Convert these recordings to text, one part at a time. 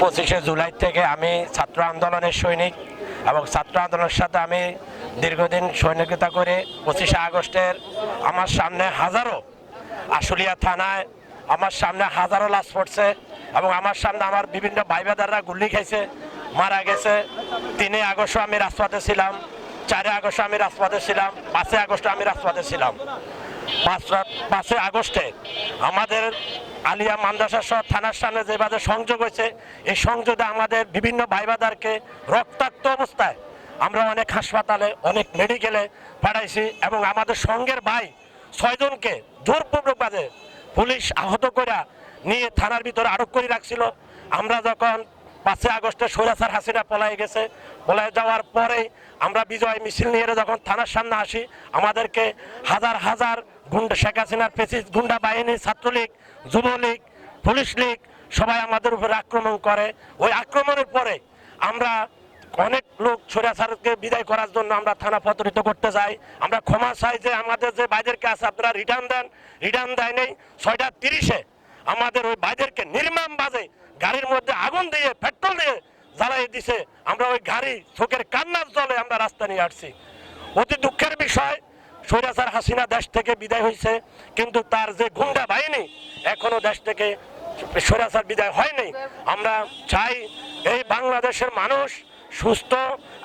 পঁচিশে জুলাই থেকে আমি ছাত্র আন্দোলনের সৈনিক এবং ছাত্র আন্দোলনের সাথে আমি দীর্ঘদিন সৈনিকতা করে পঁচিশে আগস্টের আমার সামনে হাজারো আশুলিয়া থানায়, আমার সামনে হাজারো লাশ পড়ছে এবং আমার সামনে আমার বিভিন্ন ভাই বেদাররা গুলি খাইছে, মারা গেছে। তিনে আগস্টও আমি রাজপথে ছিলাম, চারে আগস্ট আমি রাজপথে ছিলাম, পাঁচে আগস্ট আমি রাজপথে ছিলাম। পাঁচই আগস্টে আমাদের আলিয়া মাদ্রাসা সহ থানার সামনে যেভাবে সংযোগ হয়েছে, এই সংযোগে আমাদের বিভিন্ন ভাইবাদারকে রক্তাক্ত অবস্থায় আমরা অনেক হাসপাতালে, অনেক মেডিকেলে পাঠাইছি এবং আমাদের সঙ্গের ভাই ছয়জনকে জোরপূর্বকভাবে পুলিশ আহত করে নিয়ে থানার ভিতরে আটক করে রাখছিল। আমরা যখন পাঁচই আগস্টে সৈরাসার হাসিনা পলাই গেছে পলাই যাওয়ার পরে আমরা বিজয় মিছিল নিয়ে যখন থানার সামনে আসি, আমাদেরকে হাজার হাজার গুন্ডা, শেখ হাসিনার পেসিস গুন্ডা বাহিনী, ছাত্রলীগ, যুবলীগ, পুলিশ লীগ সবাই আমাদের উপরে আক্রমণ করে। ওই আক্রমণের পরে আমরা অনেক লোক সৈরাসারকে বিদায় করার জন্য আমরা থানা পত্রিত করতে যাই। আমরা ক্ষমা চাই যে আমাদের যে বাইদেরকে আছে, আপনারা রিটার্ন দেন। রিটার্ন দেয় নেই ছয়টা তিরিশে আমাদের ওই বাইদেরকে নির্মাম বাজে গাড়ির মধ্যে আগুন দিয়ে, পেট্রোল দিয়ে জ্বালাই দিছে। আমরা ওই গাড়ি চোখের কান্নার জলে আমরা রাস্তা নিয়ে আসছি। অতি দুঃখের বিষয় সৈরাসার হাসিনা দেশ থেকে বিদায় হয়েছে, কিন্তু তার যে গুন্ডা বাহিনী এখনও দেশ থেকে সৈরাসার বিদায় হয়নি। আমরা চাই এই বাংলাদেশের মানুষ সুস্থ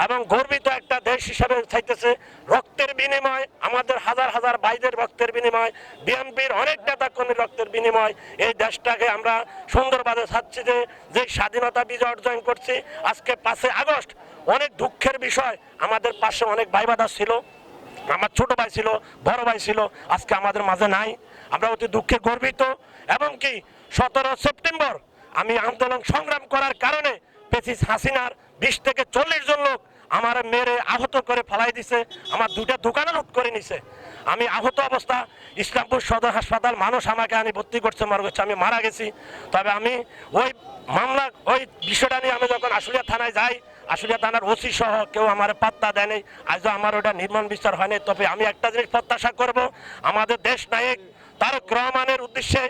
এবং গর্বিত একটা দেশ হিসাবে চাইতেছে। রক্তের বিনিময়, আমাদের হাজার হাজার ভাইদের রক্তের বিনিময়, বিএনপির অনেক নেতা কর্মীর রক্তের বিনিময়। এই দেশটাকে আমরা সুন্দরভাবে চাচ্ছি যে যে স্বাধীনতা বিজয় অর্জন করছি, আজকে পাঁচই আগস্ট অনেক দুঃখের বিষয়। আমাদের পাশে অনেক ভাই ভাইবাদা ছিল, আমার ছোট ভাই ছিল, বড় ভাই ছিল, আজকে আমাদের মাঝে নাই। আমরা অতি দুঃখে গর্বিত এবং কি, সতেরো সেপ্টেম্বর আমি আন্দোলন সংগ্রাম করার কারণে পেসিস হাসিনার বিশ থেকে চল্লিশ জন লোক আমার মেরে আহত করে ফেলাই দিছে, আমার দুটা দোকানে লুট করে নিছে। আমি আহত অবস্থা, ইসলামপুর সদর হাসপাতাল মানুষ আমাকে আনি ভর্তি করছে, মর করছে আমি মারা গেছি। তবে আমি ওই মামলা, ওই বিষয়টা নিয়ে আমি যখন আশুলিয়া থানায় যাই, আশুলিয়া থানার ওসি সহ কেউ আমার পাত্তা দেয়নি আজও আমার ওটা নির্মাণ বিচার হয়নি তবে আমি একটা জিনিস প্রত্যাশা করব, আমাদের দেশ নায়ক তারেক রহমানের উদ্দেশ্যে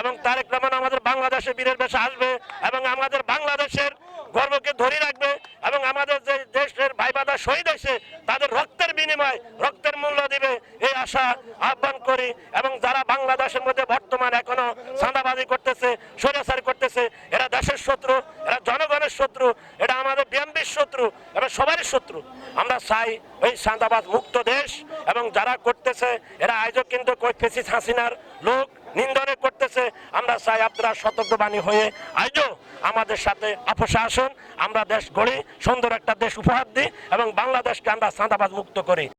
এবং তারেক রহমান আমাদের বাংলাদেশে বীরের বেশে আসবে এবং আমাদের বাংলাদেশের গর্বকে ধরে রাখবে এবং আমাদের যে দেশের ভাইবাদা শহীদ হয়েছে, তাদের রক্তের বিনিময় রক্তের মূল্য দিবে এই আশা আহ্বান করি। এবং যারা বাংলাদেশের মধ্যে বর্তমান এখনও চাঁদাবাজি করতেছে সৈরাচারি করতেছে, এরা দেশের শত্রু, এরা জনগণের শত্রু, এটা আমাদের বিএনপির শত্রু এবং সবারই শত্রু। আমরা চাই ওই চাঁদাবাজ মুক্ত দেশ, এবং যারা করতেছে, এরা আয়োজক কিন্তু কই ফেসিস হাসিনার লোক নিন্দনে করতেছে। আমরা চাই আপনারা সতর্কবাণী হয়ে আইজো আমাদের সাথে আপোষে আসুন। আমরা দেশ গড়ি, সুন্দর একটা দেশ উপহার দিই এবং বাংলাদেশকে আমরা চাঁদাবাজ মুক্ত করি।